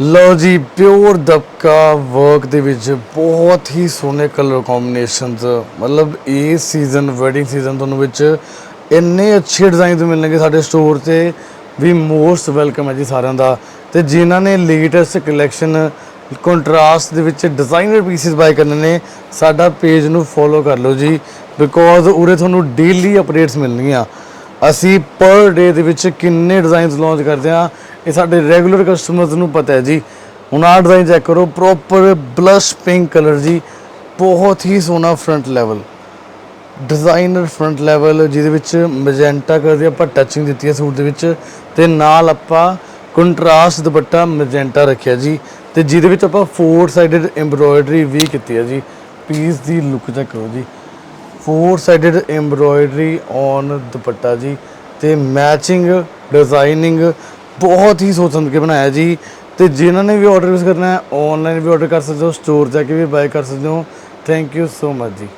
ਲਓ ਜੀ pure ਦਬਕਾ work ਦੇ ਵਿੱਚ ਬਹੁਤ ਹੀ ਸੋਹਣੇ ਕਲਰ ਕੰਬੀਨੇਸ਼ਨਸ ਮਤਲਬ ਇਹ ਸੀਜ਼ਨ ਵੈਡਿੰਗ ਸੀਜ਼ਨ ਤੁਹਾਨੂੰ ਵਿੱਚ ਇੰਨੇ ਅੱਛੇ ਡਿਜ਼ਾਈਨਸ ਮਿਲਣਗੇ ਸਾਡੇ ਸਟੋਰ ਤੇ। ਵੀ ਮੋਸਟ ਵੈਲਕਮ ਹੈ ਜੀ ਸਾਰਿਆਂ ਦਾ। ਤੇ ਜਿਨ੍ਹਾਂ ਨੇ ਲੇਟੈਸਟ ਕਲੈਕਸ਼ਨ ਕੰਟਰਾਸਟ ਦੇ ਵਿੱਚ ਡਿਜ਼ਾਈਨਰ ਪੀਸਿਸ ਬਾਈ ਕਰਨੇ ਨੇ, ਸਾਡਾ ਪੇਜ ਨੂੰ ਫੋਲੋ ਕਰ ਲਓ ਜੀ ਬਿਕੋਜ਼ ਉਰੇ ਤੁਹਾਨੂੰ ਡੇਲੀ ਅਪਡੇਟਸ ਮਿਲਣਗੀਆਂ। ਅਸੀਂ ਪਰ ਡੇ ਦੇ ਵਿੱਚ ਕਿੰਨੇ ਡਿਜ਼ਾਈਨਸ ਲਾਂਚ ਕਰਦੇ ਆ ਇਹ ਸਾਡੇ ਰੈਗੂਲਰ ਕਸਟਮਰਸ ਨੂੰ ਪਤਾ ਹੈ ਜੀ। ਹੁਣ ਆਹ ਡਿਜ਼ਾਈਨ ਚੈੱਕ ਕਰੋ ਪ੍ਰੋਪਰ ਬਲਸ਼ ਪਿੰਕ ਕਲਰ ਜੀ। ਬਹੁਤ ਹੀ ਸੋਹਣਾ front level designer front level ਜਿਹਦੇ ਵਿੱਚ ਮੈਜੈਂਟਾ ਕਰਦੇ ਆਪਾਂ ਟੱਚਿੰਗ ਦਿੱਤੀ ਹੈ ਸੂਟ ਦੇ ਵਿੱਚ। ਤੇ ਨਾਲ ਆਪਾਂ ਕੰਟਰਾਸਟ ਦੁਪੱਟਾ ਮੈਜੈਂਟਾ ਰੱਖਿਆ ਜੀ। ਤੇ ਜਿਹਦੇ ਵਿੱਚ ਆਪਾਂ ਫੋਰ ਸਾਈਡਡ ਐਮਬ੍ਰੋਇਡਰੀ ਵੀ ਕੀਤੀ ਹੈ ਜੀ। ਪੀਸ ਦੀ ਲੁੱਕ ਚੈੱਕ ਕਰੋ ਜੀ। Four sided embroidery on dupatta ਜੀ। ਤੇ ਮੈਚਿੰਗ ਡਿਜ਼ਾਈਨਿੰਗ ਬਹੁਤ ਹੀ ਸੋਚ ਸਮਝ ਕੇ ਬਣਾਇਆ ਜੀ। ਤੇ ਜਿਨ੍ਹਾਂ ਨੇ ਵੀ ਆਰਡਰ ਕਰਨਾ ਹੈ ਆਨਲਾਈਨ ਵੀ ਆਰਡਰ ਕਰ ਸਕਦੇ ਹੋ ਸਟੋਰ ਜਾ ਕੇ ਵੀ ਬਾਏ ਕਰ ਸਕਦੇ ਹੋ। ਥੈਂਕ ਯੂ ਸੋ ਮਚ ਜੀ।